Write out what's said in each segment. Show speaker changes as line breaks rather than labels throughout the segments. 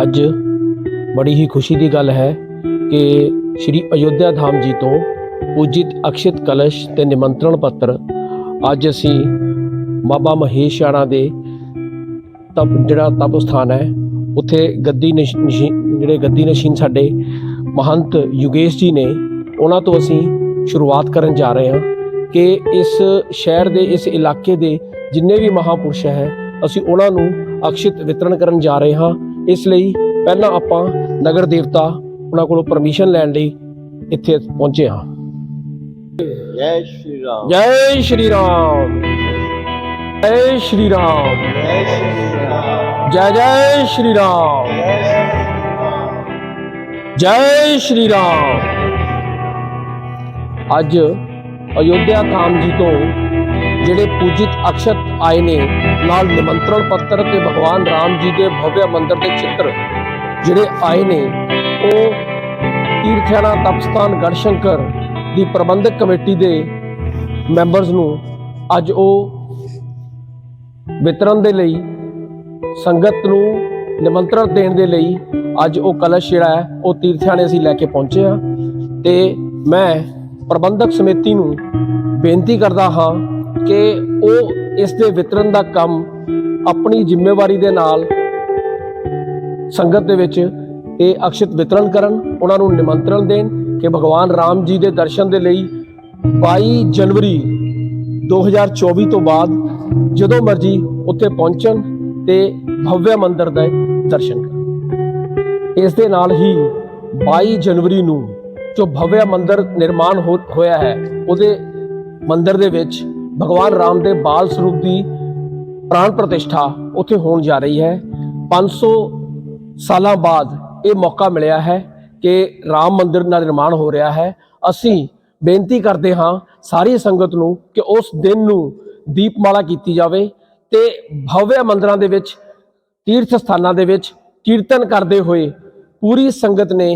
ਅੱਜ ਬੜੀ ਹੀ ਖੁਸ਼ੀ ਦੀ ਗੱਲ ਹੈ ਕਿ ਸ਼੍ਰੀ ਅਯੋਧਿਆ ਧਾਮ ਜੀ ਤੋਂ ਪੂਜਿਤ ਅਕਸ਼ਿਤ ਕਲਸ਼ ਤੇ ਨਿਮੰਤਰਣ ਪੱਤਰ ਅੱਜ ਅਸੀਂ ਬਾਬਾ ਮਹੇਸ਼ਾਣਾ ਦੇ ਤਪ ਜਿਹੜਾ ਤਪ ਸਥਾਨ ਹੈ ਉੱਥੇ ਗੱਦੀ ਜਿਹੜੇ ਗੱਦੀ ਨਸ਼ੀਨ ਸਾਡੇ ਮਹੰਤ ਯੁਗੇਸ਼ ਜੀ ਨੇ ਉਹਨਾਂ ਤੋਂ ਅਸੀਂ ਸ਼ੁਰੂਆਤ ਕਰਨ ਜਾ ਰਹੇ ਹਾਂ ਕਿ ਇਸ ਸ਼ਹਿਰ ਦੇ ਇਸ ਇਲਾਕੇ ਦੇ ਜਿੰਨੇ ਵੀ ਮਹਾਪੁਰਸ਼ ਹੈ ਅਸੀਂ ਉਹਨਾਂ ਨੂੰ ਅਕਸ਼ਿਤ ਵਿਤਰਣ ਕਰਨ ਜਾ ਰਹੇ ਹਾਂ ਇਸ ਲਈ ਪਹਿਲਾਂ ਆਪਾਂ ਨਗਰ ਦੇਵਤਾ ਉਹਨਾਂ ਕੋਲੋਂ ਪਰਮਿਸ਼ਨ ਲੈਣ ਲਈ ਇੱਥੇ ਪਹੁੰਚੇ ਹਾਂ ਜੈ ਸ਼੍ਰੀ ਰਾਮ ਜੈ ਸ਼੍ਰੀ ਰਾਮ ਜੈ ਸ਼੍ਰੀ ਰਾਮ ਜੈ ਸ਼੍ਰੀ ਰਾਮ ਜੈ ਜੈ ਸ਼੍ਰੀ ਰਾਮ ਜੈ ਸ਼੍ਰੀ ਰਾਮ ਅੱਜ ਅਯੋਧਿਆ ਥਾਮ ਜੀ ਤੋਂ ਜਿਹੜੇ ਪੂਜਿਤ ਅਕਸ਼ਤ ਆਏ ਨੇ ਨਾਲ ਨਿਮੰਤਰਣ ਪੱਤਰ ਤੇ ਭਗਵਾਨ ਰਾਮ ਜੀ ਦੇ ਭਵਯ ਮੰਦਿਰ ਦੇ ਚਿੱਤਰ ਜਿਹੜੇ ਆਏ ਨੇ ਉਹ ਤੀਰਥਾਣਾ ਤਪਸਥਾਨ ਗੜਸ਼ੰਕਰ ਦੀ ਪ੍ਰਬੰਧਕ ਕਮੇਟੀ ਦੇ ਮੈਂਬਰਸ ਨੂੰ ਅੱਜ ਉਹ ਵਿਤਰਨ ਦੇ ਲਈ ਸੰਗਤ ਨੂੰ ਨਿਮੰਤਰਣ ਦੇਣ ਦੇ ਲਈ ਅੱਜ ਉਹ ਕਲਸ਼ ਜਿਹੜਾ ਹੈ ਉਹ ਤੀਰਥਾਣੇ ਅਸੀਂ ਲੈ ਕੇ ਪਹੁੰਚੇ ਆ ਤੇ ਮੈਂ ਪ੍ਰਬੰਧਕ ਸਮਿਤੀ ਨੂੰ ਬੇਨਤੀ ਕਰਦਾ ਹਾਂ ਕਿ ਉਹ ਇਸ ਦੇ ਵਿਤਰਨ ਦਾ ਕੰਮ ਆਪਣੀ ਜ਼ਿੰਮੇਵਾਰੀ ਦੇ ਨਾਲ ਸੰਗਤ ਦੇ ਵਿੱਚ ਇਹ ਅਕਸ਼ਿਤ ਵਿਤਰਨ ਕਰਨ ਉਹਨਾਂ ਨੂੰ ਨਿਮੰਤਰਣ ਦੇਣ ਕਿ ਭਗਵਾਨ ਰਾਮ ਜੀ ਦੇ ਦਰਸ਼ਨ ਦੇ ਲਈ 22 ਜਨਵਰੀ 2024 ਤੋਂ ਬਾਅਦ ਜਦੋਂ ਮਰਜੀ ਉੱਥੇ ਪਹੁੰਚਣ ਤੇ ਭਵਯ ਮੰਦਿਰ ਦੇ ਦਰਸ਼ਨ ਕਰਨ ਇਸ ਦੇ ਨਾਲ ਹੀ 22 ਜਨਵਰੀ ਨੂੰ ਜੋ ਭਵਯ ਮੰਦਿਰ ਨਿਰਮਾਣ ਹੋਇਆ ਹੈ ਉਹਦੇ ਮੰਦਿਰ ਦੇ ਵਿੱਚ ਭਗਵਾਨ ਰਾਮ ਦੇ ਬਾਲ ਸਰੂਪ ਦੀ ਪ੍ਰਾਣ ਪ੍ਰਤਿਸ਼ਠਾ ਉੱਥੇ ਹੋਣ ਜਾ ਰਹੀ ਹੈ 500 ਸਾਲਾਂ ਬਾਅਦ ਇਹ ਮੌਕਾ ਮਿਲਿਆ ਹੈ ਕਿ ਰਾਮ ਮੰਦਿਰ ਦਾ ਨਿਰਮਾਣ ਹੋ ਰਿਹਾ ਹੈ ਅਸੀਂ ਬੇਨਤੀ ਕਰਦੇ ਹਾਂ ਸਾਰੀ ਸੰਗਤ ਨੂੰ ਕਿ ਉਸ ਦਿਨ ਨੂੰ ਦੀਪਮਾਲਾ ਕੀਤੀ ਜਾਵੇ ਤੇ ਭਵਯ ਮੰਦਰਾਂ ਦੇ ਵਿੱਚ ਤੀਰਥ ਸਥਾਨਾਂ ਦੇ ਵਿੱਚ ਕੀਰਤਨ ਕਰਦੇ ਹੋਏ ਪੂਰੀ ਸੰਗਤ ਨੇ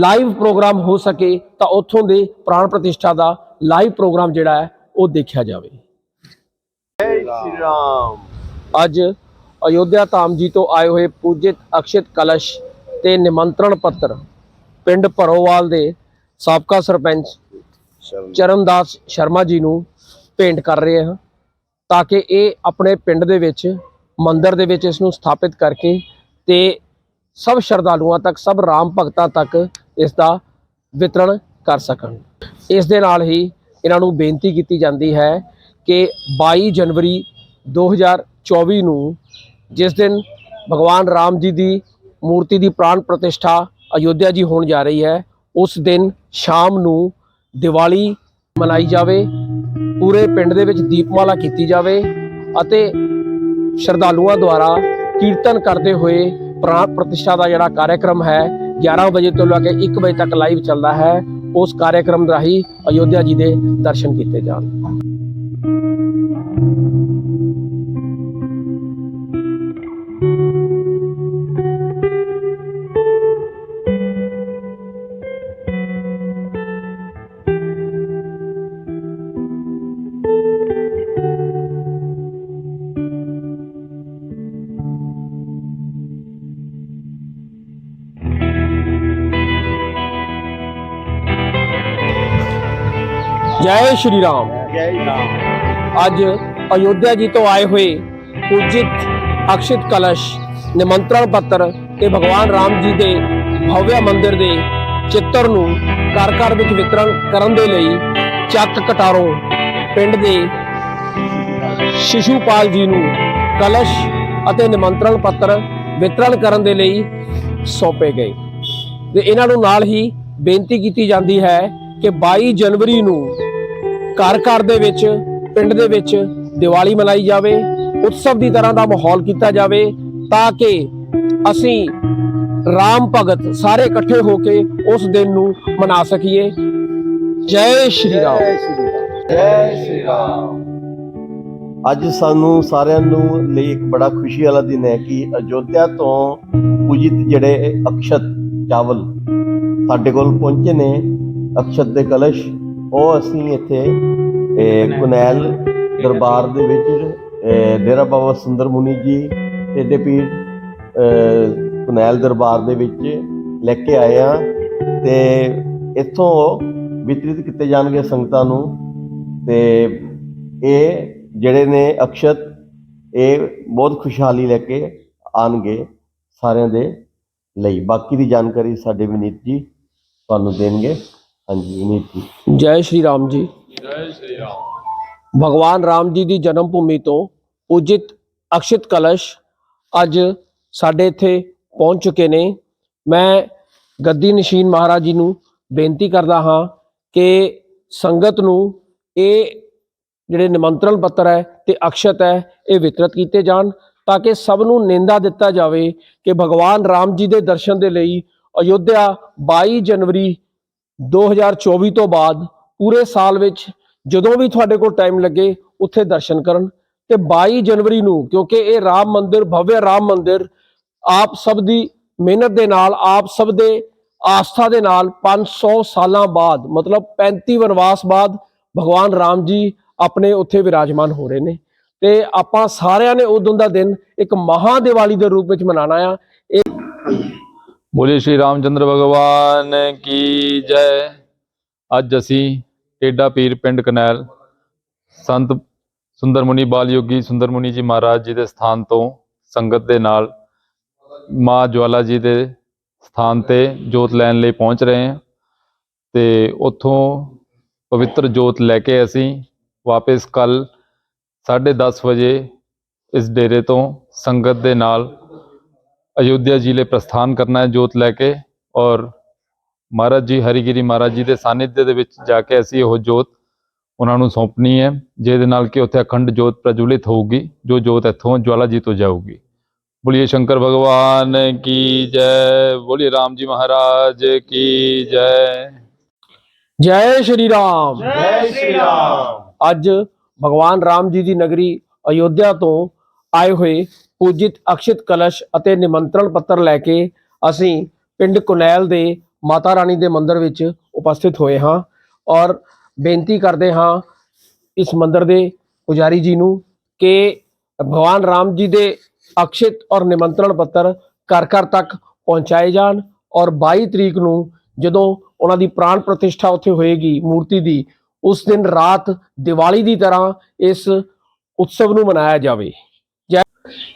ਲਾਈਵ ਪ੍ਰੋਗਰਾਮ ਹੋ ਸਕੇ ਤਾਂ ਉੱਥੋਂ ਦੇ ਪ੍ਰਾਣ ਪ੍ਰਤਿਸ਼ਠਾ ਦਾ ਲਾਈਵ ਪ੍ਰੋਗਰਾਮ ਜਿਹੜਾ ਹੈ ਉਹ ਦੇਖਿਆ ਜਾਵੇ ਜੈ ਸ਼੍ਰੀ ਰਾਮ ਅੱਜ ਅਯੋਧਿਆ ਧਾਮ ਜੀ ਤੋਂ ਆਏ ਹੋਏ ਪੂਜਿਤ ਅਕਸ਼ਿਤ ਕਲਸ਼ ਤੇ ਨਿਮੰਤਰਣ ਪੱਤਰ ਪਿੰਡ ਭਰੋਵਾਲ ਦੇ ਸਾਬਕਾ ਸਰਪੰਚ ਚਰਨਦਾਸ ਸ਼ਰਮਾ ਜੀ ਨੂੰ ਪੇਂਟ ਕਰ ਰਹੇ ਹਾਂ ਤਾਂ ਕਿ ਇਹ ਆਪਣੇ ਪਿੰਡ ਦੇ ਵਿੱਚ ਮੰਦਿਰ ਦੇ ਵਿੱਚ ਇਸ ਨੂੰ ਸਥਾਪਿਤ ਕਰਕੇ ਤੇ ਸਭ ਸ਼ਰਧਾਲੂਆਂ ਤੱਕ ਸਭ ਰਾਮ ਭਗਤਾਂ ਤੱਕ ਇਸ ਦਾ ਵਿਤਰਣ ਕਰ ਸਕਣ ਇਸ ਦੇ ਨਾਲ ਹੀ ਇਹਨਾਂ ਨੂੰ ਬੇਨਤੀ ਕੀਤੀ ਜਾਂਦੀ ਹੈ ਕਿ 22 ਜਨਵਰੀ 2024 ਨੂੰ ਜਿਸ ਦਿਨ ਭਗਵਾਨ ਰਾਮ ਜੀ ਦੀ ਮੂਰਤੀ ਦੀ ਪ੍ਰਾਣ ਪ੍ਰਤਿਸ਼ਠਾ ਅਯੋਧਿਆ ਜੀ ਹੋਣ ਜਾ ਰਹੀ ਹੈ ਉਸ ਦਿਨ ਸ਼ਾਮ ਨੂੰ ਦੀਵਾਲੀ ਮਨਾਈ ਜਾਵੇ ਪੂਰੇ ਪਿੰਡ ਦੇ ਵਿੱਚ ਦੀਪਮਾਲਾ ਕੀਤੀ ਜਾਵੇ ਅਤੇ ਸ਼ਰਧਾਲੂਆਂ ਦੁਆਰਾ ਕੀਰਤਨ ਕਰਦੇ ਹੋਏ ਪ੍ਰਾਣ ਪ੍ਰਤਿਸ਼ਠਾ ਦਾ ਜਿਹੜਾ ਕਾਰਜਕ੍ਰਮ ਹੈ 11 ਵਜੇ ਤੋਂ ਲੈ ਕੇ 1 ਵਜੇ ਤੱਕ ਲਾਈਵ ਚੱਲਦਾ ਹੈ ਉਸ ਕਾਰਜਕ੍ਰਮ ਰਾਹੀਂ ਅਯੋਧਿਆ ਜੀ ਦੇ ਦਰਸ਼ਨ ਕੀਤੇ ਜਾਣ ਜੈ ਸ਼੍ਰੀ ਰਾਮ ਜੈ ਰਾਮ ਅੱਜ ਅਯੋਧਿਆ ਜੀ ਤੋਂ ਆਏ ਹੋਏ ਪੂਜਿਤ ਅਕਸ਼ਿਤ ਕਲਸ਼ ਨਿਮੰਤਰਣ ਪੱਤਰ ਤੇ ਭਗਵਾਨ ਰਾਮ ਜੀ ਦੇ ਭਵਯ ਮੰਦਿਰ ਦੇ ਚਿੱਤਰ ਨੂੰ ਘਰ ਘਰ ਵਿੱਚ ਵਿਤਰਨ ਕਰਨ ਦੇ ਲਈ ਚੱਕ ਕਟਾਰੋ ਪਿੰਡ ਦੇ ਸ਼ਿਸ਼ੂਪਾਲ ਜੀ ਨੂੰ ਕਲਸ਼ ਅਤੇ ਨਿਮੰਤਰਣ ਪੱਤਰ ਵਿਤਰਨ ਕਰਨ ਦੇ ਲਈ ਸੌਪੇ ਗਏ ਤੇ ਇਹਨਾਂ ਨੂੰ ਨਾਲ ਹੀ ਬੇਨਤੀ ਕੀਤੀ ਜਾਂਦੀ ਹੈ ਕਿ 22 ਜਨਵਰੀ ਨੂੰ ਘਰ ਘਰ ਦੇ ਵਿੱਚ ਪਿੰਡ ਦੇ ਵਿੱਚ ਦੀਵਾਲੀ ਮਨਾਈ ਜਾਵੇ ਉਤਸਵ ਦੀ ਤਰ੍ਹਾਂ ਦਾ ਮਾਹੌਲ ਕੀਤਾ ਜਾਵੇ ਤਾਂ ਕਿ ਅਸੀਂ ਰਾਮ ਭਗਤ ਸਾਰੇ ਇਕੱਠੇ ਹੋ ਕੇ ਉਸ ਦਿਨ ਨੂੰ ਮਨਾ ਸਕੀਏ ਜੈ ਸ਼੍ਰੀ ਰਾਮ ਜੈ ਸ਼੍ਰੀ ਰਾਮ ਅੱਜ ਸਾਨੂੰ ਸਾਰਿਆਂ ਨੂੰ ਲਈ ਇੱਕ ਬੜਾ ਖੁਸ਼ੀ ਵਾਲਾ ਦਿਨ ਹੈ ਕਿ ਅਯੋਧਿਆ ਤੋਂ ਪੂਜਿਤ ਜਿਹੜੇ ਅਕਸ਼ਤ ਚਾਵਲ ਸਾਡੇ ਕੋਲ ਪਹੁੰਚੇ ਨੇ ਅਕਸ਼ਤ ਦੇ ਕਲਸ਼ ਉਹ ਅਸੀਂ ਇੱਥੇ ਕੁਨੈਲ ਦਰਬਾਰ ਦੇ ਵਿੱਚ ਡੇਰਾ ਬਾਬਾ ਸੁੰਦਰ ਮੁਨੀ ਜੀ ਤੇ ਦੇ ਪੀਰ ਕੁਨੈਲ ਦਰਬਾਰ ਦੇ ਵਿੱਚ ਲੈ ਕੇ ਆਏ ਆ ਤੇ ਇੱਥੋਂ ਵਿਤਰਿਤ ਕੀਤੇ ਜਾਣਗੇ ਸੰਗਤਾਂ ਨੂੰ ਤੇ ਇਹ ਜਿਹੜੇ ਨੇ ਅਕਸ਼ਤ ਇਹ ਬਹੁਤ ਖੁਸ਼ਹਾਲੀ ਲੈ ਕੇ ਆਣਗੇ ਸਾਰਿਆਂ ਦੇ ਲਈ ਬਾਕੀ ਦੀ ਜਾਣਕਾਰੀ ਸਾਡੇ ਵਿਨੀਤ ਜੀ ਤੁਹਾਨੂੰ ਦੇਣਗੇ ਹਾਂਜੀ ਜੈ ਸ਼੍ਰੀ ਰਾਮ ਜੀ ਜੈ ਸ਼੍ਰੀ ਰਾਮ ਭਗਵਾਨ ਰਾਮ ਜੀ ਦੀ ਜਨਮ ਭੂਮੀ ਤੋਂ ਉਜਿਤ ਅਕਸ਼ਿਤ ਕਲਸ਼ ਅੱਜ ਸਾਡੇ ਇੱਥੇ ਪਹੁੰਚ ਚੁੱਕੇ ਨੇ ਮੈਂ ਗੱਦੀ ਨਸ਼ੀਨ ਮਹਾਰਾਜ ਜੀ ਨੂੰ ਬੇਨਤੀ ਕਰਦਾ ਹਾਂ ਕਿ ਸੰਗਤ ਨੂੰ ਇਹ ਜਿਹੜੇ ਨਿਮੰਤਰਣ ਪੱਤਰ ਹੈ ਤੇ ਅਕਸ਼ਤ ਹੈ ਇਹ ਵਿਤਰਤ ਕੀਤੇ ਜਾਣ ਤਾਂ ਕਿ ਸਭ ਨੂੰ ਨਿੰਦਾ ਦਿੱਤਾ ਜਾਵੇ ਕਿ ਭਗਵਾਨ ਰਾਮ ਜੀ ਦੇ ਦਰਸ਼ਨ ਦੇ ਲਈ ਅਯੋਧਿਆ 22 ਜਨਵਰੀ 2024 ਤੋਂ ਬਾਅਦ ਪੂਰੇ ਸਾਲ ਵਿੱਚ ਜਦੋਂ ਵੀ ਤੁਹਾਡੇ ਕੋਲ ਟਾਈਮ ਲੱਗੇ ਉੱਥੇ ਦਰਸ਼ਨ ਕਰਨ ਤੇ 22 ਜਨਵਰੀ ਨੂੰ ਕਿਉਂਕਿ ਇਹ ਰਾਮ ਮੰਦਿਰ ਭਵਯ ਰਾਮ ਮੰਦਿਰ ਆਪ ਸਭ ਦੀ ਮਿਹਨਤ ਦੇ ਨਾਲ ਆਪ ਸਭ ਦੇ ਆਸਥਾ ਦੇ ਨਾਲ 500 ਸਾਲਾਂ ਬਾਅਦ ਮਤਲਬ 35 ਵਨਵਾਸ ਬਾਅਦ ਭਗਵਾਨ ਰਾਮ ਜੀ ਆਪਣੇ ਉੱਥੇ ਵਿਰਾਜਮਾਨ ਹੋ ਰਹੇ ਨੇ ਤੇ ਆਪਾਂ ਸਾਰਿਆਂ ਨੇ ਉਦੋਂ ਦਾ ਦਿਨ ਇੱਕ ਮਹਾ ਦੀਵਾਲੀ ਦੇ ਰੂਪ ਵਿੱਚ ਮਨਾਣਾ ਆ
ਇਹ ਬੋਲੇ ਸ਼੍ਰੀ ਰਾਮਚੰਦਰ ਭਗਵਾਨ ਕੀ ਜੈ ਅੱਜ ਅਸੀਂ ਟੇਡਾ ਪੀਰ ਪਿੰਡ ਕਨੈਲ ਸੰਤ ਸੁੰਦਰਮੁਨੀ ਬਾਲਯੋਗੀ ਸੁੰਦਰਮੁਨੀ ਜੀ ਮਹਾਰਾਜ ਜੀ ਦੇ ਸਥਾਨ ਤੋਂ ਸੰਗਤ ਦੇ ਨਾਲ ਮਾਂ ਜਵਾਲਾ ਜੀ ਦੇ ਸਥਾਨ ਤੇ ਜੋਤ ਲੈਣ ਲਈ ਪਹੁੰਚ ਰਹੇ ਹਾਂ ਤੇ ਉੱਥੋਂ ਪਵਿੱਤਰ ਜੋਤ ਲੈ ਕੇ ਅਸੀਂ ਵਾਪਸ ਕੱਲ 10:30 ਵਜੇ ਇਸ ਡੇਰੇ ਤੋਂ ਸੰਗਤ ਦੇ ਨਾਲ ਅਯੁੱਧਿਆ ਜ਼ਿਲ੍ਹੇ ਪ੍ਰਸਥਾਨ ਕਰਨਾ ਹੈ ਜੋਤ ਲੈ ਕੇ ਔਰ ਮਹਾਰਾਜ ਜੀ ਹਰੀਗਿਰੀ ਮਹਾਰਾਜ ਜੀ ਦੇ ਸਾਨਿਧਿ ਦੇ ਵਿੱਚ ਜਾ ਕੇ ਅਸੀਂ ਉਹ ਜੋਤ ਉਹਨਾਂ ਨੂੰ ਸੌਂਪਣੀ ਹੈ ਜਿਹਦੇ ਨਾਲ ਕਿ ਉੱਥੇ ਅਖੰਡ ਜੋਤ ਪ੍ਰਜਵਲਿਤ ਹੋਊਗੀ ਜੋ ਜੋਤ ਇੱਥੋਂ ਜਵਾਲਾ ਜੀ ਤੋਂ ਜਾਊਗੀ ਬੋਲੀਏ ਸ਼ੰਕਰ ਭਗਵਾਨ ਕੀ ਜੈ ਬੋਲੀਏ ਰਾਮ ਜੀ ਮਹਾਰਾਜ ਕੀ ਜੈ ਜੈ ਸ਼੍ਰੀ ਰਾਮ ਜੈ ਸ਼੍ਰੀ ਰਾਮ ਅੱਜ ਭਗਵਾਨ ਰਾਮ ਜੀ ਦੀ ਨਗਰੀ ਅਯੋਧਿਆ ਤੋਂ ਆਏ ਹੋਏ ਪੂਜਿਤ ਅਕਸ਼ਿਤ ਕਲਸ਼ ਅਤੇ ਨਿਮੰਤਰਣ ਪੱਤਰ ਲੈ ਕੇ ਅਸੀਂ ਪਿੰਡ ਕੁਨੈਲ ਦੇ ਮਾਤਾ ਰਾਣੀ ਦੇ ਮੰਦਿਰ ਵਿੱਚ ਉਪਸਥਿਤ ਹੋਏ ਹਾਂ ਔਰ ਬੇਨਤੀ ਕਰਦੇ ਹਾਂ ਇਸ ਮੰਦਿਰ ਦੇ ਪੁਜਾਰੀ ਜੀ ਨੂੰ ਕਿ ਭਗਵਾਨ ਰਾਮ ਜੀ ਦੇ ਅਕਸ਼ਿਤ ਔਰ ਨਿਮੰਤਰਣ ਪੱਤਰ ਘਰ ਘਰ ਤੱਕ ਪਹੁੰਚਾਏ ਜਾਣ ਔਰ 22 ਤਰੀਕ ਨੂੰ ਜਦੋਂ ਉਹਨਾਂ ਦੀ ਪ੍ਰਾਣ ਪ੍ਰਤਿਸ਼ਠਾ ਉੱਥੇ ਹੋਏਗੀ ਮੂਰਤੀ ਦੀ ਉਸ ਦਿਨ ਰਾਤ ਦੀਵਾਲੀ ਦੀ ਤਰ੍ਹਾਂ ਇਸ ਉਤਸਵ ਨੂੰ ਮਨਾਇਆ ਜਾਵੇ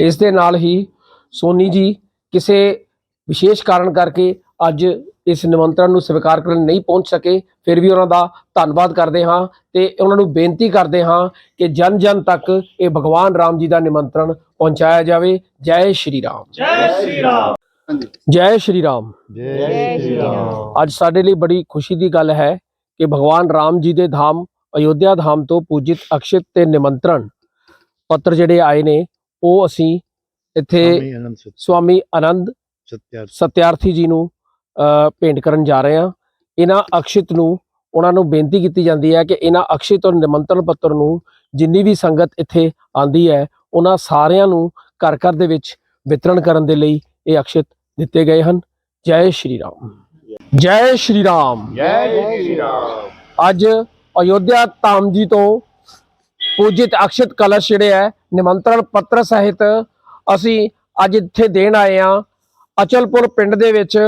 ਇਸ ਦੇ ਨਾਲ ਹੀ ਸੋਨੀ ਜੀ ਕਿਸੇ ਵਿਸ਼ੇਸ਼ ਕਾਰਨ ਕਰਕੇ ਅੱਜ ਇਸ ਨਿਮੰਤਰਣ ਨੂੰ ਸਵੀਕਾਰ ਕਰਨ ਨਹੀਂ ਪਹੁੰਚ ਸਕੇ ਫਿਰ ਵੀ ਉਹਨਾਂ ਦਾ ਧੰਨਵਾਦ ਕਰਦੇ ਹਾਂ ਤੇ ਉਹਨਾਂ ਨੂੰ ਬੇਨਤੀ ਕਰਦੇ ਹਾਂ ਕਿ ਜਨ ਜਨ ਤੱਕ ਇਹ ਭਗਵਾਨ ਰਾਮ ਜੀ ਦਾ ਨਿਮੰਤਰਣ ਪਹੁੰਚਾਇਆ ਜਾਵੇ ਜੈ ਸ਼੍ਰੀ ਰਾਮ ਜੈ ਸ਼੍ਰੀ ਰਾਮ ਜੈ ਸ਼੍ਰੀ ਰਾਮ ਜੈ ਸ਼੍ਰੀ ਰਾਮ ਅੱਜ ਸਾਡੇ ਲਈ ਬੜੀ ਖੁਸ਼ੀ ਦੀ ਗੱਲ ਹੈ ਕਿ ਭਗਵਾਨ ਰਾਮ ਜੀ ਦੇ ਧਾਮ ਅਯੋਧਿਆ ਧਾਮ ਤੋਂ ਪੂਜਿਤ ਅਕਸ਼ਿਤ ਤੇ ਨਿਮੰਤਰਣ ਪੱਤਰ ਜਿਹੜੇ ਆਏ ਨੇ ਉਹ ਅਸੀਂ ਇੱਥੇ ਸਵਾਮੀ ਆਨੰਦ ਸਤਿਆਰਥੀ ਜੀ ਨੂੰ ਪੇਂਟ ਕਰਨ ਜਾ ਰਹੇ ਹਾਂ ਇਹਨਾਂ ਅਕਸ਼ਿਤ ਨੂੰ ਉਹਨਾਂ ਨੂੰ ਬੇਨਤੀ ਕੀਤੀ ਜਾਂਦੀ ਹੈ ਕਿ ਇਹਨਾਂ ਅਕਸ਼ਿਤ ਔਰ ਨਿਮੰਤਰਣ ਪੱਤਰ ਨੂੰ ਜਿੰਨੀ ਵੀ ਸੰਗਤ ਇੱਥੇ ਆਂਦੀ ਹੈ ਉਹਨਾਂ ਸਾਰਿਆਂ ਨੂੰ ਘਰ ਘਰ ਦੇ ਵਿੱਚ ਵਿਤਰਣ ਕਰਨ ਦੇ ਲਈ ਇਹ ਅਕਸ਼ਿਤ ਦਿੱਤੇ ਗਏ ਹਨ ਜੈ ਸ਼੍ਰੀ ਰਾਮ ਜੈ ਸ਼੍ਰੀ ਰਾਮ ਜੈ ਸ਼੍ਰੀ ਰਾਮ ਅੱਜ ਅਯੋਧਿਆ ਧਾਮ ਜੀ ਤੋਂ ਪੂਜਿਤ ਅਕਸ਼ਿਤ ਕਲਸ਼ ਜਿਹੜੇ ਹੈ ਨਿਮੰਤਰਣ ਪੱਤਰ ਸਹਿਤ ਅਸੀਂ ਅੱਜ ਇੱਥੇ ਦੇਣ ਆਏ ਆ ਅਚਲਪੁਰ ਪਿੰਡ ਦੇ ਵਿੱਚ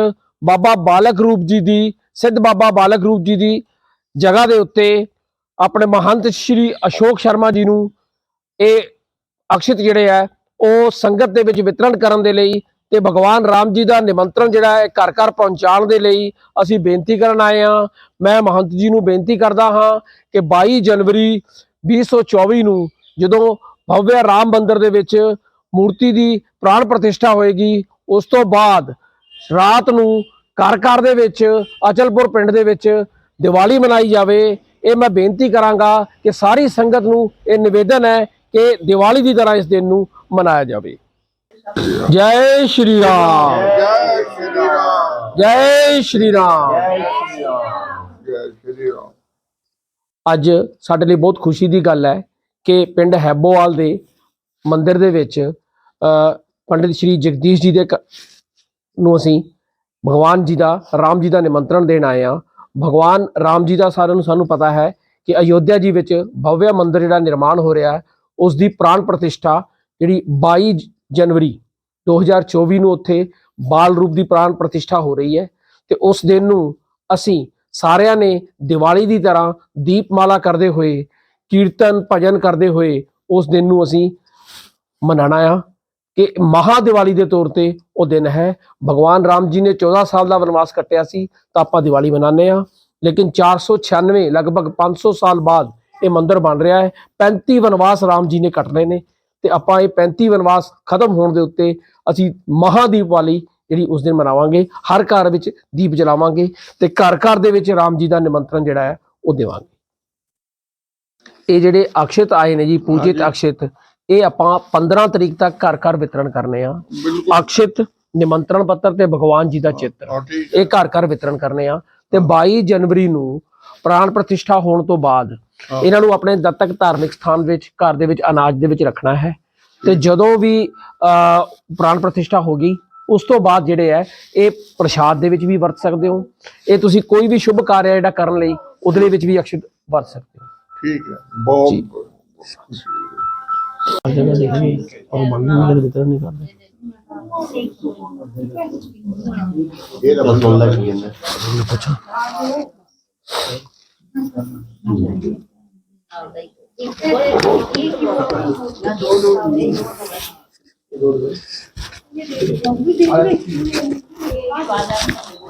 ਬਾਬਾ ਬਾਲਕ ਰੂਪ ਜੀ ਦੀ ਸਿੱਧ ਬਾਬਾ ਬਾਲਕ ਰੂਪ ਜੀ ਦੀ ਜਗ੍ਹਾ ਦੇ ਉੱਤੇ ਆਪਣੇ ਮਹੰਤ ਸ਼੍ਰੀ ਅਸ਼ੋਕ ਸ਼ਰਮਾ ਜੀ ਨੂੰ ਇਹ ਅਕਸ਼ਿਤ ਜਿਹੜੇ ਆ ਉਹ ਸੰਗਤ ਦੇ ਵਿੱਚ ਵਿਤਰਣ ਕਰਨ ਦੇ ਲਈ ਤੇ ਭਗਵਾਨ ਰਾਮ ਜੀ ਦਾ ਨਿਮੰਤਰਣ ਜਿਹੜਾ ਹੈ ਘਰ ਘਰ ਪਹੁੰਚਾਉਣ ਦੇ ਲਈ ਅਸੀਂ ਬੇਨਤੀ ਕਰਨ ਆਏ ਆ ਮੈਂ ਮਹੰਤ ਜੀ ਨੂੰ ਬੇਨਤੀ ਕਰਦਾ ਹਾਂ ਕਿ 22 ਜਨਵਰੀ 2024 ਨੂੰ ਜਦੋਂ ਭਵਿਆ ਰਾਮ ਮੰਦਿਰ ਦੇ ਵਿੱਚ ਮੂਰਤੀ ਦੀ ਪ੍ਰਾਣ ਪ੍ਰਤਿਸ਼ਠਾ ਹੋਏਗੀ ਉਸ ਤੋਂ ਬਾਅਦ ਰਾਤ ਨੂੰ ਘਰ-ਘਰ ਦੇ ਵਿੱਚ ਅਚਲਪੁਰ ਪਿੰਡ ਦੇ ਵਿੱਚ ਦੀਵਾਲੀ ਮਨਾਈ ਜਾਵੇ ਇਹ ਮੈਂ ਬੇਨਤੀ ਕਰਾਂਗਾ ਕਿ ਸਾਰੀ ਸੰਗਤ ਨੂੰ ਇਹ ਨਿਵੇਦਨ ਹੈ ਕਿ ਦੀਵਾਲੀ ਦੀ ਤਰ੍ਹਾਂ ਇਸ ਦਿਨ ਨੂੰ ਮਨਾਇਆ ਜਾਵੇ ਜੈ ਸ਼੍ਰੀ ਰਾਮ ਜੈ ਸ਼੍ਰੀ ਰਾਮ ਜੈ ਸ਼੍ਰੀ ਰਾਮ
ਜੈ ਸ਼੍ਰੀ ਰਾਮ ਅੱਜ ਸਾਡੇ ਲਈ ਬਹੁਤ ਖੁਸ਼ੀ ਦੀ ਗੱਲ ਹੈ ਕਿ ਪਿੰਡ ਹੈਬੋਵਾਲ ਦੇ ਮੰਦਿਰ ਦੇ ਵਿੱਚ ਪੰਡਿਤ ਸ਼੍ਰੀ ਜਗਦੀਸ਼ ਜੀ ਦੇ ਨੂੰ ਅਸੀਂ ਭਗਵਾਨ ਜੀ ਦਾ ਰਾਮ ਜੀ ਦਾ ਨਿਮੰਤਰਣ ਦੇਣ ਆਏ ਆ ਭਗਵਾਨ ਰਾਮ ਜੀ ਦਾ ਸਾਰਿਆਂ ਨੂੰ ਸਾਨੂੰ ਪਤਾ ਹੈ ਕਿ ਅਯੋਧਿਆ ਜੀ ਵਿੱਚ ਭਵਯ ਮੰਦਿਰ ਜਿਹੜਾ ਨਿਰਮਾਣ ਹੋ ਰਿਹਾ ਹੈ ਉਸ ਦੀ ਪ੍ਰਾਣ ਪ੍ਰਤਿਸ਼ਠਾ ਜਿਹੜੀ 22 ਜਨਵਰੀ 2024 ਨੂੰ ਉੱਥੇ ਬਾਲ ਰੂਪ ਦੀ ਪ੍ਰਾਣ ਪ੍ਰਤਿਸ਼ਠਾ ਹੋ ਰਹੀ ਹੈ ਤੇ ਉਸ ਦਿਨ ਨੂੰ ਅਸੀਂ ਸਾਰਿਆਂ ਨੇ ਦੀਵਾਲੀ ਦੀ ਤਰ੍ਹਾਂ ਦੀਪਮਾਲਾ ਕਰਦੇ ਹੋਏ ਕੀਰਤਨ ਭਜਨ ਕਰਦੇ ਹੋਏ ਉਸ ਦਿਨ ਨੂੰ ਅਸੀਂ ਮਨਾਣਾ ਆ ਕਿ ਮਹਾ ਦੀਵਾਲੀ ਦੇ ਤੌਰ ਤੇ ਉਹ ਦਿਨ ਹੈ ਭਗਵਾਨ ਰਾਮ ਜੀ ਨੇ 14 ਸਾਲ ਦਾ ਵਨਵਾਸ ਕੱਟਿਆ ਸੀ ਤਾਂ ਆਪਾਂ ਦੀਵਾਲੀ ਮਨਾਉਂਦੇ ਆ ਲੇਕਿਨ 496 ਲਗਭਗ 500 ਸਾਲ ਬਾਅਦ ਇਹ ਮੰਦਿਰ ਬਣ ਰਿਹਾ ਹੈ 35 ਵਨਵਾਸ ਰਾਮ ਜੀ ਨੇ ਕੱਟਨੇ ਨੇ ਤੇ ਆਪਾਂ ਇਹ 35 ਵਨਵਾਸ ਖਤਮ ਹੋਣ ਦੇ ਉੱਤੇ ਅਸੀਂ ਮਹਾ ਦੀਵਾਲੀ ਜਿਹੜੀ ਉਸ ਦਿਨ ਮਨਾਵਾਂਗੇ ਹਰ ਘਰ ਵਿੱਚ ਦੀਪ ਜਲਾਵਾਂਗੇ ਤੇ ਘਰ ਘਰ ਦੇ ਵਿੱਚ ਰਾਮ ਜੀ ਦਾ ਨਿਮੰਤਰਣ ਜਿਹੜਾ ਹੈ ਉਹ ਦੇਵਾਂਗੇ ਇਹ ਜਿਹੜੇ ਅਕਸ਼ਿਤ ਆਏ ਨੇ ਜੀ ਪੂਜਿਤ ਅਕਸ਼ਿਤ ਇਹ ਆਪਾਂ 15 ਤਰੀਕ ਤੱਕ ਘਰ ਘਰ ਵਿਤਰਣ ਕਰਨੇ ਆ ਅਕਸ਼ਿਤ ਨਿਮੰਤਰਣ ਪੱਤਰ ਤੇ ਭਗਵਾਨ ਜੀ ਦਾ ਚਿੱਤਰ ਇਹ ਘਰ ਘਰ ਵਿਤਰਣ ਕਰਨੇ ਆ ਤੇ 22 ਜਨਵਰੀ ਨੂੰ ਪ੍ਰਾਣ ਪ੍ਰਤਿਸ਼ਠਾ ਹੋਣ ਤੋਂ ਬਾਅਦ ਇਹਨਾਂ ਨੂੰ ਆਪਣੇ ਦਤਕ ਧਾਰਮਿਕ ਸਥਾਨ ਵਿੱਚ ਘਰ ਦੇ ਵਿੱਚ ਅਨਾਜ ਦੇ ਵਿੱਚ ਰੱਖਣਾ ਹੈ ਤੇ ਜਦੋਂ ਵੀ ਪ੍ਰਾਣ ਪ੍ਰਤਿਸ਼ਠਾ ਹੋ ਗਈ ਉਸ ਤੋਂ ਬਾਅਦ ਜਿਹੜੇ ਹੈ ਇਹ ਪ੍ਰਸ਼ਾਦ ਦੇ ਵਿੱਚ ਵੀ ਵਰਤ ਸਕਦੇ ਹੋ ਇਹ ਤੁਸੀਂ ਕੋਈ ਵੀ ਸ਼ੁਭ ਕਾਰਜ ਜਿਹੜਾ ਕਰਨ ਲਈ ਉਹਦੇ ਵਿੱਚ ਵੀ ਅਕਸ਼ਿਤ ਵਰਤ ਸਕਦੇ ਹੋ ठीक है बहुत ਜਗ੍ਹਾ ਦੇਖੀ ਉਹ ਮੰਗ ਨੂੰ ਮੇਰੇ ਵਿਤਰਨ ਨਹੀਂ ਕਰਦੇ ये रहा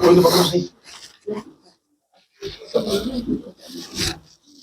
ਉਹਨੇ ਪੁੱਛਾ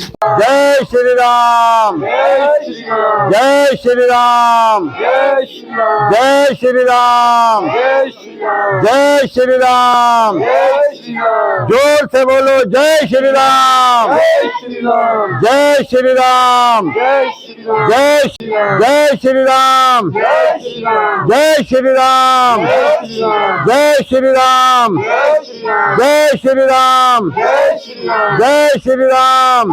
जय श्री राम जय श्री राम जय श्री राम जय श्री राम जोर से बोलो जय श्री राम जय श्री राम जय जय श्री राम जय श्री राम जय श्री राम जय श्री राम जय श्री राम